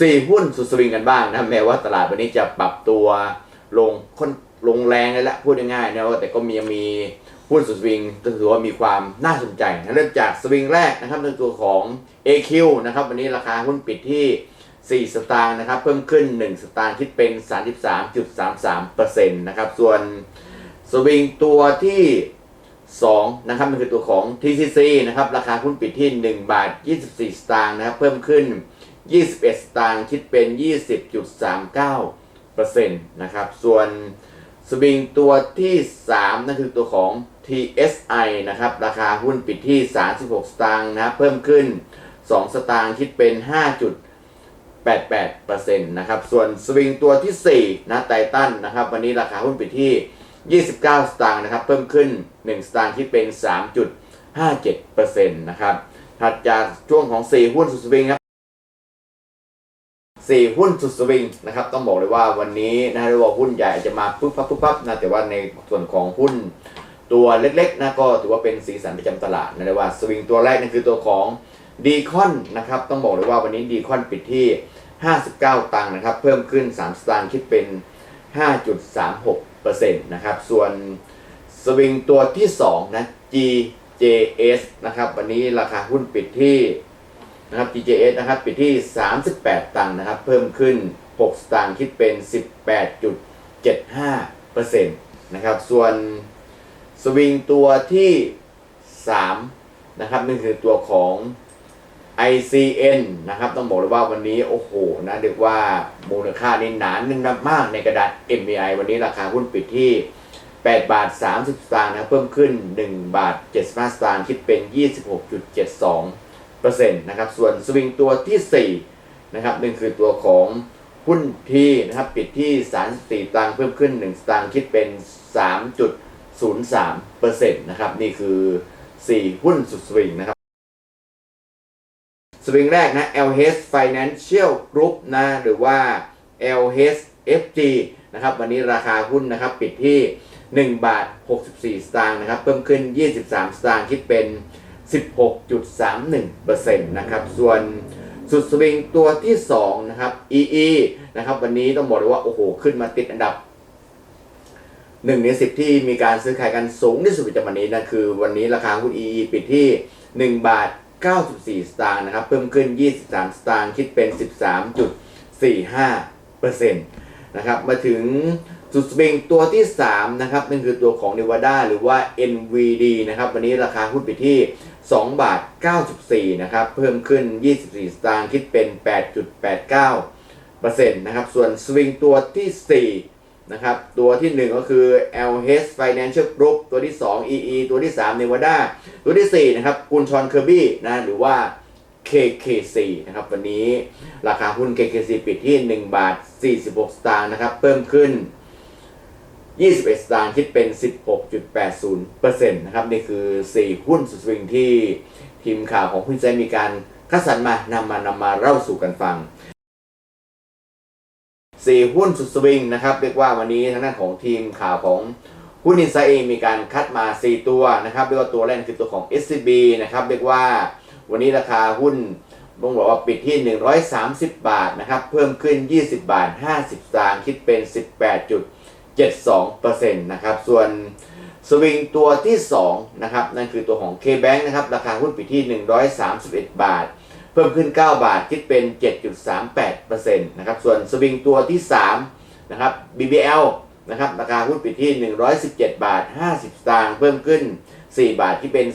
สี่หุ้นสุดสวิงกันบ้างนะแม้ว่าตลาดวันนี้จะปรับตัวลงค่อนลงแรงเลยละพูดง่ายๆนะว่าแต่ก็มียังมีหุ้นสุดสวิงถือว่ามีความน่าสนใจนะเริ่มจากสวิงแรกนะครับในตัวของ AQ นะครับวันนี้ราคาหุ้นปิดที่ 4 สตางค์นะครับเพิ่มขึ้น 1 สตางค์คิดเป็น 33.33%นะครับส่วนสวิงตัวที่ 2นะครับมันคือตัวของ TCC นะครับราคาหุ้นปิดที่ 1 บาท 24 สตางค์นะครับเพิ่มขึ้น 21 สตางค์คิดเป็น 20.39%นะครับส่วนสวิงตัวที่ 3 นั่นคือตัวของ TSI นะครับราคาหุ้นปิดที่ 36 สตางค์นะครับเพิ่มขึ้น 2 สตางค์คิดเป็น 5.88%นะครับส่วนสวิงตัวที่4นะไททันนะครับวันนี้ราคาหุ้นปิดที่ 29 สตางค์นะครับ เพิ่มขึ้น 1 สตางค์คิดเป็น 3.57%นะครับถัดจากช่วงของ 4 หุ้นสุดสวิงครับสี่หุ้นสุดสวิงนะครับต้องบอกเลยว่าวันนี้นะเรียกว่าหุ้นใหญ่อาจจะมาปุ๊บปั๊บปุ๊บปั๊บนะแต่ว่าในส่วนของหุ้นตัวเล็กๆนะก็ถือว่าเป็นสีสันประจำตลาดนะเรียกว่าสวิงตัวแรกนั่นคือตัวของดีคอนนะครับต้องบอกเลยว่าวันนี้ดีคอนปิดที่ 59 ตังค์นะครับเพิ่มขึ้น 3 สตางค์คิดเป็น 5.36%นะครับ ส่วนสวิงตัวที่ 2 นะ GJS นะครับ วันนี้ราคาหุ้นปิดที่นะครับ GJS นะครับ ปิดที่ 38 ตังค์นะครับ เพิ่มขึ้น 6 สตางค์คิดเป็น 18.75%นะครับ ส่วนสวิงตัวที่ 3 นะครับนั่นคือตัวของ ICN นะครับต้องบอกเลยว่าวันนี้โอ้โหนะเรียกว่ามูลค่านี่หนานนึงนมากในกระดาษ MBI วันนี้ราคาหุ้นปิดที่ 8 บาท 30 สตางค์นะเพิ่มขึ้น 1 บาท 75 สตางค์คิดเป็น 26.72เปอร์เซ็นต์นะครับส่วนสวิงตัวที่ 4 นะครับนั่นคือตัวของหุ้นที่นะครับปิดที่ 34 ตังค์เพิ่มขึ้น 1 สตางค์คิดเป็น 3.03เปอร์เซ็นต์นะครับนี่คือ 4 หุ้นสุดสวิงนะครับ สวิงแรกนะ LH Financial Group นะหรือว่า LH FG นะครับวันนี้ราคาหุ้นนะครับปิดที่ 1 บาท 64 สตางค์นะครับเพิ่มขึ้น 23 สตางค์คิดเป็น 16.31%นะครับส่วนสุดสวิงตัวที่2นะครับ EE นะครับวันนี้ต้องบอกเลยว่าโอ้โหขึ้นมาติดอันดับ1ใน10ที่มีการซื้อขายกันสูงที่สุดประจำวันนี้นะคือ วันนี้ราคาหุ้น EE ปิดที่ 1 บาท 94 สตางค์นะครับ เพิ่มขึ้น 23 สตางค์ คิดเป็น 13.45%นะครับ มาถึงสุดสวิงตัวที่ 3 นะครับนั่นคือตัวของ Nevada หรือว่า NVD นะครับ วันนี้ราคาหุ้นไปที่ 2 บาท 94 นะครับ เพิ่มขึ้น 24 สตางค์ คิดเป็น 8.89%นะครับ ส่วนสวิงตัวที่ 4 นะครับ ตัวที่ 1 ก็คือ LH Financial Group ตัวที่ 2 EE ตัวที่ 3 Nevada ตัวที่ 4 นะครับกุนชอนเคอร์บี้นะหรือว่า KKC นะครับวันนี้ราคาหุ้น KKC ปิดที่ 1 บาท 46 สตางค์นะครับ เพิ่มขึ้น 21 สตางค์คิดเป็น 16.80%นะครับ นี่คือ 4 หุ้นสุดสวิงที่ทีมข่าวของหุ้นไซมีการคัดสรรมานำมานำมาเล่าสู่กันฟัง 4หุ้นสุดสวิงนะครับเรียกว่าวันนี้ทางด้านของทีมข่าวของหุ้นอินไซเองมีการคัดมา 4 ตัวนะครับเรียกว่าตัวแรกคือตัวของ SCB นะครับเรียกว่าวันนี้ราคาหุ้นต้องบอกว่าปิดที่ 130 บาทนะครับเพิ่มขึ้น 20 บาท 50 สตางค์คิดเป็น 18.72%นะครับส่วนสวิงตัวที่2นะครับนั่นคือตัวของ K-Bank นะครับราคาหุ้นปิดที่ 131 บาท เพิ่มขึ้น 9 บาทคิดเป็น 7.38%นะครับส่วนสวิงตัวที่3นะครับ BBL นะครับราคาหุ้นปิดที่ 117 บาท 50 สตางค์เพิ่มขึ้น 4 บาทที่เป็น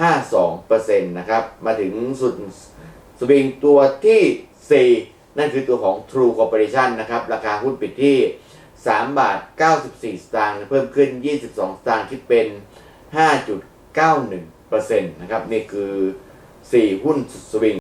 3.52%นะครับมาถึงสุดสวิงตัวที่ 4 นั่นคือตัวของ True Corporation นะครับราคาหุ้นปิดที่ 3 บาท 94 สตางค์เพิ่มขึ้น 22 สตางค์คิดเป็น 5.91%นะครับนี่คือ 4 หุ้นสุดสวิง